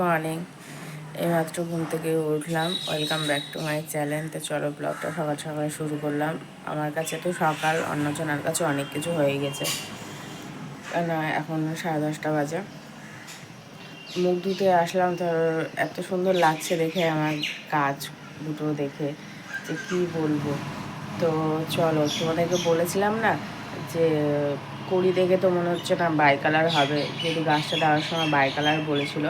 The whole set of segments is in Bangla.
মর্নিং। এইমাত্র ঘুম থেকে উঠলাম। Welcome back to my channel. তো চলো ব্লগটা সকাল সকাল শুরু করলাম। আমার কাছে তো সকাল অন্যজনের কাছে অনেক কিছু হয়ে গেছে। কেন এখন সাড়ে দশটা বাজে। মুখ ধুতে আসলাম, তো এত সুন্দর লাগছে দেখে আমার কাজ দুটো দেখে যে কি বলব। তো চলো, তোমাদেরকে বলেছিলাম না যে কড়ি দেখে তো মনে হচ্ছে না বাই কালার হবে। যেহেতু গাছটা দেওয়ার সময় বাই কালার বলেছিল।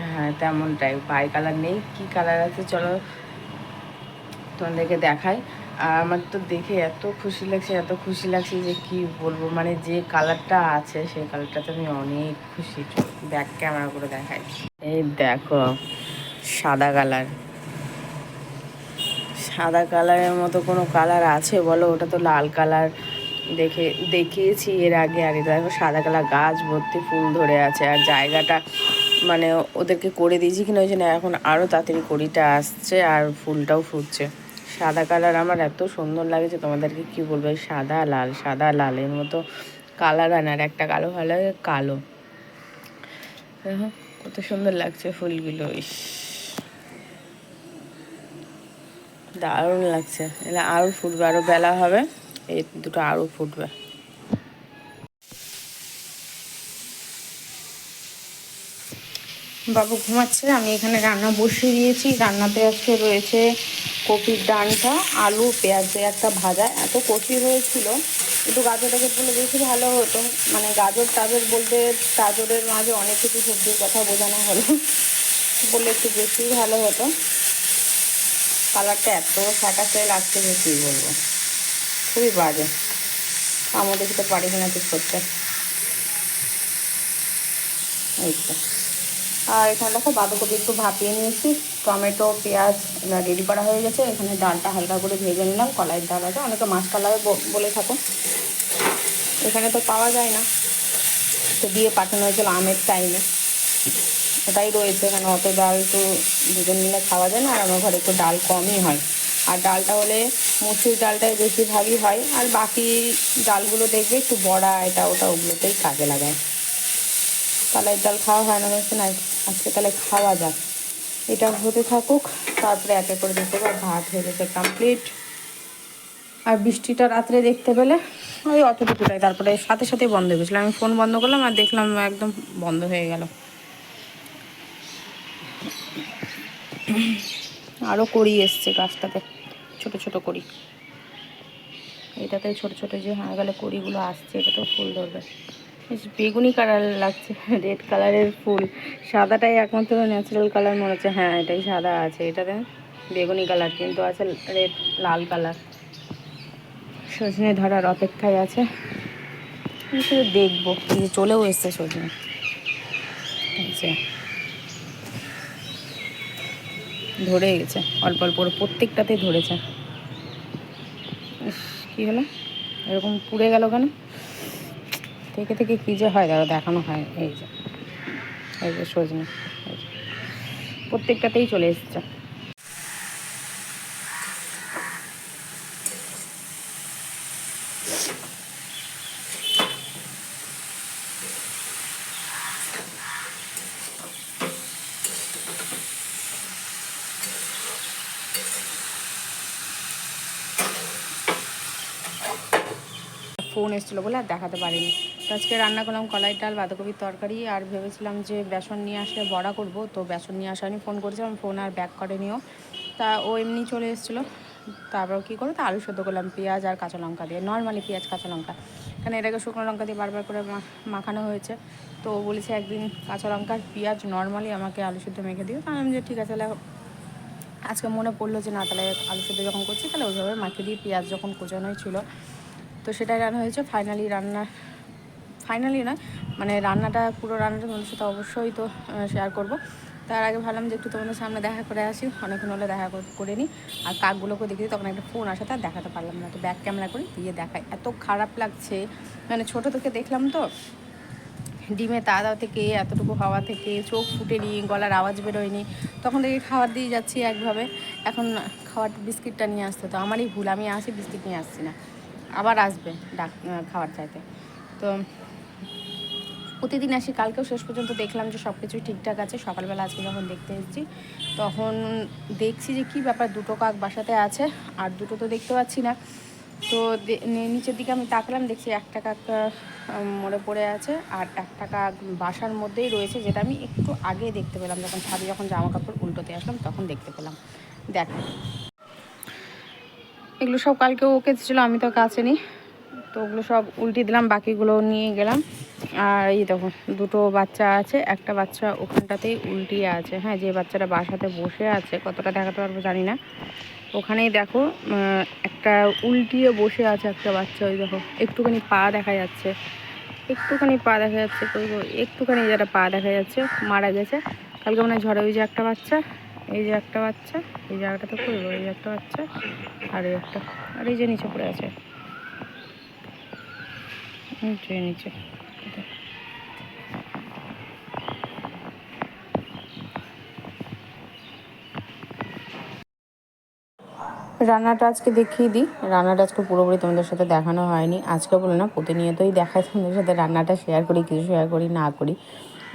হ্যাঁ তেমনটাই। বাই কালার নেই। কি কালার আছে চলো তোমাদেরকে দেখাই। আর আমার তো দেখে এত খুশি লাগছে, এত খুশি লাগছে যে কি বলব? মানে যে কালারটা আছে, সেই কালারটাতে আমি অনেক খুশি। ব্যাক ক্যামেরা করে দেখাই। এই দেখো, সাদা কালার। সাদা কালারের মতো কোনো কালার আছে বলো? ওটা তো লাল কালার। দেখে, দেখিয়েছি এর আগে আর এটা দেখো, সাদা কালার গাছ ভর্তি ফুল ধরে আছে। আর জায়গাটা মানে ওদেরকে করে দিয়েছি কিনা ওই জন্য এখন আরও তাড়াতাড়ি কড়িটা আসছে আর ফুলটাও ফুটছে। সাদা কালার আমার এত সুন্দর লাগছে তোমাদেরকে কি বলব সাদা লাল, সাদা লালের মতো কালার আনে আর একটা কালো ভালো লাগে কালো। কত সুন্দর লাগছে ফুলগুলো, ইস। দারুণ লাগছে, এলে আরও ফুটবে আরও বেলা হবে, এই দুটো আরও ফুটবে। বাবু ঘুমাচ্ছে, আমি এখানে রান্না বসিয়ে দিয়েছি। রান্নাতে আজকে রয়েছে কপির ডানটা আলু পেঁয়াজ একটা ভাজা। এত কচি হয়েছিল, একটু গাজরটাকে বলে বেশি ভালো হতো। মানে গাজর টাজর বলতে গাজরের মাঝে অনেক কিছু সবজির কথা বোঝানো হলো। বললে একটু বেশি ভালো হতো। কালারটা এত ফ্যাকাসে লাগছে যে কী বলব। খুবই বাজে। আমার দেখতে পারি কিনা ঠিক করতে। এই তো। আর এখানে দেখো বাঁধাকপি একটু ভাপিয়ে নিয়েছি, টমেটো, পেঁয়াজ রেডি করা হয়ে গেছে। এখানে ডালটা হালকা করে ভেজে নিলাম, কলাইয়ের ডাল আছে, অনেকে মাছ কলাই বলে থাকো এখানে তো পাওয়া যায় না। তো দিয়ে পাঠানো হয়েছিল আমের টাইমে। এটাই রয়েছে, এখানে অত ডাল তো দুজন মিলে খাওয়া যায় না, আর আমার ঘরে একটু ডাল কমই হয়। আর ডালটা হলে মুসুর ডালটাই বেশিরভাগই হয়, আর বাকি ডালগুলো দেখবে একটু বড়া, এটা, ওটা, ওগুলোতেই কাজে লাগায়। তালের ডাল খাওয়া হয় না দেখছি না আজকে তাহলে খাওয়া যাক। এটা হতে থাকুক, তারপরে একে করে দেখতে পাবো, ভাত হয়ে গেছে কমপ্লিট আর বৃষ্টিটা রাত্রে দেখতে পেলে, ওই অতটুকুটাই তারপরে সাথে সাথেই বন্ধ হয়ে গেছিল। আমি ফোন বন্ধ করলাম আর দেখলাম একদম বন্ধ হয়ে গেল। আরও করি এসছে গাছটাতে, ছোট ছোট করি এটাতে ছোট ছোট যে হয়ে গেলে কড়িগুলো আসছে, এটাতেও ফুল ধরবে। বেশ বেগুনি কালার লাগছে, রেড কালারের ফুল। সাদাটাই একমাত্র ন্যাচারাল কালার মনে হচ্ছে। হ্যাঁ এটাই সাদা আছে। এটাতে বেগুনি কালার কিন্তু আছে রেড, লাল কালার সজনে ধরার অপেক্ষায় আছে। শুধু দেখব। চলেও এসছে সজনে। ধরে গেছে। অল্প অল্প প্রত্যেকটাতেই ধরেছে। কী হলো? এরকম পুড়ে গেল কেন? থেকে থেকে কী যে হয় দাদা, দেখানো হয়। এই যে এই যে সজনে প্রত্যেকটাতেই চলে এসছে। ফোন এসেছিল বলে আর দেখাতে পারিনি। তো আজকে রান্না করলাম কলাই ডাল, বাঁধাকপির তরকারি আর ভেবেছিলাম যে বেসন নিয়ে আসলে বড়া করব। তো বেসন নিয়ে আসা ফোন করেছিলাম ফোন আর ব্যাক করে নিও তা ও এমনি চলে এসেছিল। তারপর কী করো তা আলু সেদ্ধ করলাম, পেঁয়াজ আর কাঁচা লঙ্কা দিয়ে। নর্মালি পেঁয়াজ, কাঁচা লঙ্কা। এখানে এটাকে শুকনো লঙ্কা দিয়ে বারবার করে মাখানো হয়েছে। তো বলেছে একদিন কাঁচা লঙ্কার পেঁয়াজ নর্মালি আমাকে আলু সেদ্ধ মেখে দিও। তা আমি যে ঠিক আছে, তাহলে আজকে মনে পড়ল যে না, তাহলে আলু সেদ্ধ যখন করছি, তাহলে ওইভাবে মাখিয়ে দিয়ে পেঁয়াজ যখন কোচানোই ছিল তো সেটাই রান্না হয়েছে। ফাইনালি রান্না ফাইনালি নয় মানে রান্নাটা, পুরো রান্নাটা তোমাদের সাথে অবশ্যই তো শেয়ার করব। তার আগে ভাবলাম যে একটু তোমাদের সামনে দেখা করে আসি, অনেকক্ষণ হলে দেখা করে নিই আর কাকগুলোকে দেখি তখন একটা ফোন আসে আর দেখাতে পারলাম না। তো ব্যাক ক্যামেরা করে দিয়ে দেখাই এত খারাপ লাগছে। মানে ছোটো থেকে দেখলাম তো, ডিমে তাদা থেকে, এতটুকু হাওয়া থেকে, চোখ ফুটেনি, গলার আওয়াজ বেরোয়নি। তখন দেখি খাবার দিয়ে যাচ্ছি একভাবে। এখন খাওয়ার বিস্কিটটা নিয়ে আসতে, তো আমারই ভুল, আমি আসি, বিস্কিট নিয়ে আসছি না। আবার আসবে ডাক খাওয়ার চাইতে। তো প্রতিদিন আসি, কালকেও শেষ পর্যন্ত দেখলাম যে সব কিছুই ঠিকঠাক আছে। সকালবেলা আজকে যখন দেখতে এসেছি, তখন দেখছি যে কি ব্যাপার, দুটো কাক বাসাতে আছে, আর দুটো তো দেখতে পাচ্ছি না। তো নিচের দিকে আমি তাকলাম, দেখছি একটা কাক মরে পড়ে আছে, আর একটা কাক বাসার মধ্যেই রয়েছে, যেটা আমি একটু আগে দেখতে পেলাম। যখন ছাদে যখন জামা কাপড় উল্টোতে আসলাম, তখন দেখতে পেলাম। দেখ। এগুলো সব কালকে ওকে ছিল আমি তো কাছে নিই তো ওগুলো সব উল্টে দিলাম, বাকিগুলো নিয়ে গেলাম। আর এই দেখো, দুটো বাচ্চা আছে, একটা বাচ্চা ওখানটাতেই উল্টিয়ে আছে। হ্যাঁ যে বাচ্চাটা বাসাতে বসে আছে, কতটা দেখাতে পারব জানি না। ওখানেই দেখো একটা উল্টিয়ে বসে আছে একটা বাচ্চা, ওই দেখো, একটুখানি পা দেখা যাচ্ছে। একটুখানি পা দেখা যাচ্ছে, কই একটুখানি যেটা পা দেখা যাচ্ছে, মারা গেছে। কালকে মনে ঝড়ে ওই যে একটা বাচ্চা। এই যে একটা বাচ্চা, এই জায়গাটাতে করব এই একটা বাচ্চা, আর এই একটা, আর এই যে নিচে পড়ে আছে। নিচে নিচে। রান্নাটা আজকে দেখিয়ে দিই। রান্নাটা আজকে পুরোপুরি তোমাদের সাথে দেখানো হয়নি। আজকে বলে না, প্রতিনিয়তই দেখায় তোমাদের সাথে রান্নাটা শেয়ার করি, কিছু শেয়ার করি, না করি।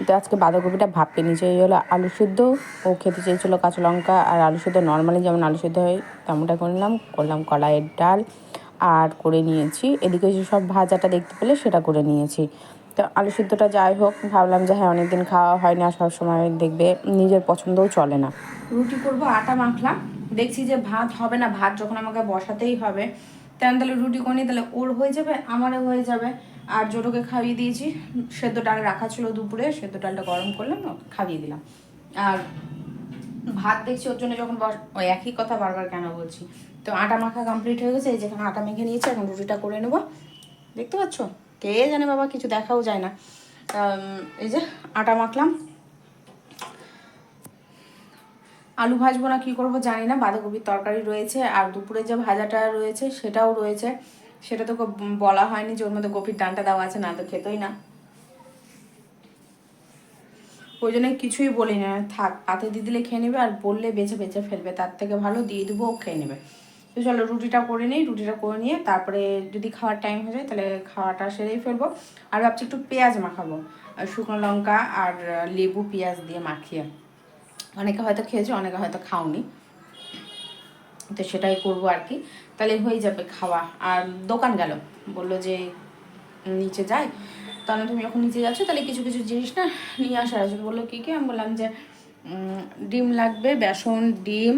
তো আজকে বাঁধাকপিটা ভাপে নিচে এই হলো আলু সিদ্ধ, ও খেতে চেয়েছিলো কাঁচা লঙ্কা আর আলু সিদ্ধ নর্মালি যেমন আলু সিদ্ধ হয় তেমনটা করে নিলাম করলাম কড়াইয়ের ডাল আর করে নিয়েছি। এদিকে যে সব ভাজাটা দেখতে পেলে সেটা করে নিয়েছি। তো আলু সিদ্ধটা যাই হোক, ভাবলাম যে হ্যাঁ অনেকদিন খাওয়া হয় না সবসময় দেখবে নিজের পছন্দও চলে না। রুটি করব, আটা মাখলাম, দেখছি যে ভাত হবে না, ভাত যখন আমাকে বসাতেই হবে তেমন তাহলে রুটি করি তাহলে ওর হয়ে যাবে, আমারও হয়ে যাবে। আর জোটোকে খাইয়ে দিয়েছি। সেদ্ধ ডাল রাখা ছিল দুপুরে, সেদ্ধ ডালটা গরম করলাম, খাইয়ে দিলাম। আর ভাত দেখছি ওর জন্য যখন ওই একই কথা বারবার কেন বলছি। তো আটা মাখা কমপ্লিট হয়ে গেছে, এই যেখানে আটা মেখে নিয়েছে, এখন রুটিটা করে নেব। দেখতে পাচ্ছ? কে জানে বাবা, কিছু দেখাও যায় না। এই যে আটা মাখলাম। আলু ভাজবো না, কী করব জানি না। বাঁধাকপির তরকারি রয়েছে, আর দুপুরে যে ভাজাটা রয়েছে, সেটাও রয়েছে। সেটা তো বলা হয়নি যে ওর মধ্যে কপির ডানটা দেওয়া আছে, না তো খেতই না। ওই জন্য কিছুই বলি না থাক পাতে দিয়ে দিলে খেয়ে নেবে, আর বললে বেছে বেছে ফেলবে, তার থেকে ভালো দিয়ে দেবো, ও খেয়ে নেবে। তো চলো রুটিটা করে নিই, রুটিটা করে নিয়ে তারপরে যদি খাওয়ার টাইম হয়ে যায়, তাহলে খাওয়াটা সেরেই ফেলব। আর ভাবছি একটু পেঁয়াজ মাখাবো শুকনো লঙ্কা আর লেবু পেঁয়াজ দিয়ে মাখিয়ে। অনেকে হয়তো খেয়েছো, অনেকে হয়তো খাওনি। তো সেটাই করব আর কি। তাহলে হয়ে যাবে খাওয়া। আর দোকান গেল। বলল যে, নিচে যাই। তাহলে তুমি যখন নিচে যাচ্ছ, তাহলে কিছু কিছু জিনিস না নিয়ে আসার আছে। বলল, কী কী? আমি বললাম যে ডিম লাগবে, বেসন, ডিম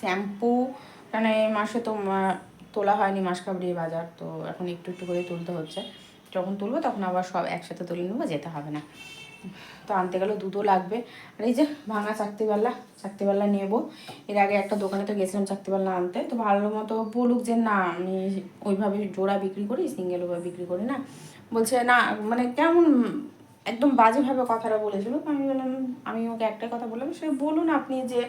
শ্যাম্পু। এই মাসে তো তোলা হয়নি মাসকাবড়ি বাজার। তো এখন একটু একটু করে তুলতে হচ্ছে। যখন তুলবো, তখন আবার সব একসাথে তুলে নেব, যেতে হবে না। তো আনতে গেলে দুধও লাগবে। আর এই যে ভাঙা চাকতিপাল্লা চাকতিপাল্লা নেব। এর আগে একটা দোকানে তো গেছিলাম চাকতিপাল্লা আনতে। তো ভালো মতো বলুক যে, না, আমি ওইভাবে জোড়া বিক্রি করি, সিঙ্গেল ওভাবে বিক্রি করি না। বলছে, না মানে কেমন একদম বাজেভাবে কথাটা বলেছিল। আমি বললাম, আমি ওকে একটাই কথা বললাম, সে বলুন আপনি যে,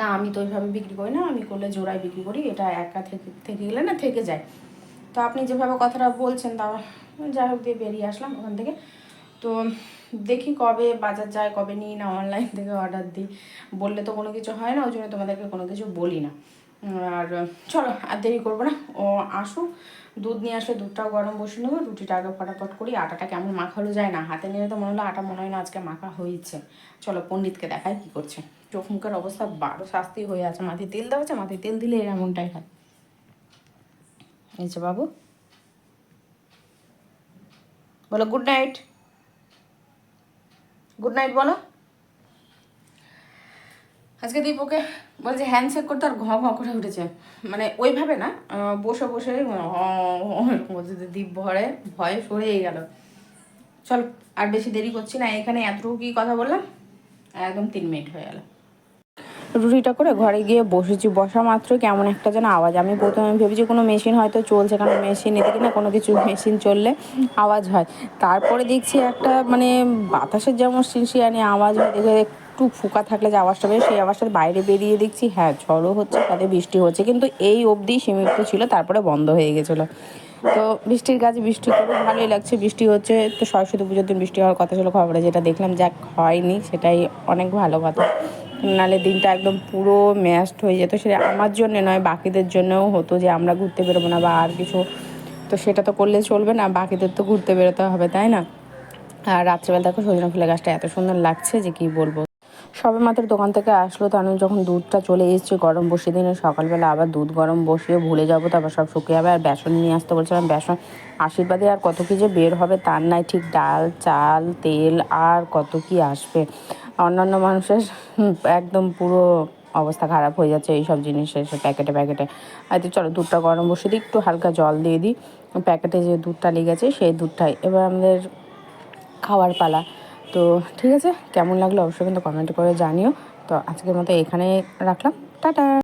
না, আমি তো ওইভাবে বিক্রি করি না, আমি করলে জোড়ায় বিক্রি করি, এটা একা থেকে থেকে গেলে না, থেকে যায়। তো আপনি যেভাবে কথাটা বলছেন তা যাই হোক দিয়ে বেরিয়ে আসলাম ওখান থেকে। তো দেখি কবে বাজার যায়, কবে নিই না অনলাইন থেকে অর্ডার দিই। বললে তো কোনো কিছু হয় না, ওই জন্য তোমাদেরকে কোনো কিছু বলি না। আর চলো, আর দেরি করব না। ও আসুক, দুধ নিয়ে আসলে দুধটাও গরম বসে নেব, রুটিটা আগে ফটাফট করি। আটাটা কেমন মাখালো যায় না, হাতে নিয়ে তো মনে হলো আটা মনে হয় না আজকে মাখা হয়েছে। চলো, পণ্ডিতকে দেখাই কি করছে। চোখ মুখের অবস্থা বারো শাস্তি হয়ে আছে, মাথায় তেল দেওয়া আছে, মাথায় তেল দিলে এমনটাই হয়। এই যে বাবু। বলো গুড নাইট গুড নাইট বলো। আজকে দীপকে বলছে হ্যান্ডশেক করতে আর ঘ ঘ করে উঠেছে। মানে ওইভাবে না বসে বসে বলছে দীপ ভরে, ভয়ে সরেই গেল। চল, আর বেশি দেরি করছি না, এখানে এতটুকু কি কথা বললাম? একদম তিন মিনিট হয়ে গেল। রুটিটা করে ঘরে গিয়ে বসেছি। বসা মাত্র কেমন একটা যেন আওয়াজ। আমি প্রথমে ভেবেছি কোনো মেশিন হয়তো চলছে, কারণ মেশিন এদিকে না কোনো কিছু মেশিন চললে আওয়াজ হয়। তারপরে দেখছি একটা মানে বাতাসের যেমন শিরশিরানি আওয়াজ হয়, দেখে একটু ফুকা থাকলে যে আওয়াজটা বেরোয়, সেই আওয়াজটা বাইরে বেরিয়ে দেখছি হ্যাঁ ঝড়ও হচ্ছে, তাতে বৃষ্টি হচ্ছে। কিন্তু এই অবধি সীমিত ছিল, তারপরে বন্ধ হয়ে গেছিল। তো বৃষ্টির কাজে বৃষ্টি করে ভালোই লাগছে, বৃষ্টি হচ্ছে। তো সরস্বতী পুজোর দিন বৃষ্টি হওয়ার কথা ছিল, খবরে যেটা দেখলাম, যাক হয়নি, সেটাই অনেক ভালো কথা। নালে দিনটা একদম পুরো ম্যাস্ট হয়ে যেত। সেটা আমার জন্য নয়, বাকিদের জন্যও হতো যে আমরা ঘুরতে বেরোবো না বা আর কিছু। তো সেটা তো করলে চলবে না, বাকিদের তো ঘুরতে বেরোতে হবে, তাই না? আর রাত্রেবেলা দেখো সজনা ফুলের গাছটা এত সুন্দর লাগছে যে কি বলব। সবে মাত্র দোকান থেকে আসলো তো আমি যখন দুধটা চলে এসেছি গরম বসিয়ে দিনে, সকালবেলা আবার দুধ গরম বসিয়ে ভুলে যাব, তারপর সব শুকিয়ে যাবে, আর বেসন নিয়ে আসতে বলছিলাম, বেসন আশীর্বাদে আর কত কি যে বের হবে তার নাই, ঠিক ডাল, চাল, তেল, আর কত কি আসবে। অন্যান্য মানুষের একদম পুরো অবস্থা খারাপ হয়ে যাচ্ছে এইসব জিনিসের সব প্যাকেটে প্যাকেটে। আর তো চলো দুধটা গরম বসে দিই, একটু হালকা জল দিয়ে দিই। প্যাকেটে যে দুধটা লেগেছে সেই দুধটাই। এবার আমাদের খাওয়ার পালা। তো ঠিক আছে, কেমন লাগল অবশ্যই কিন্তু কমেন্ট করে জানিও। তো আজকের মতো এখানে রাখলাম। টাটা!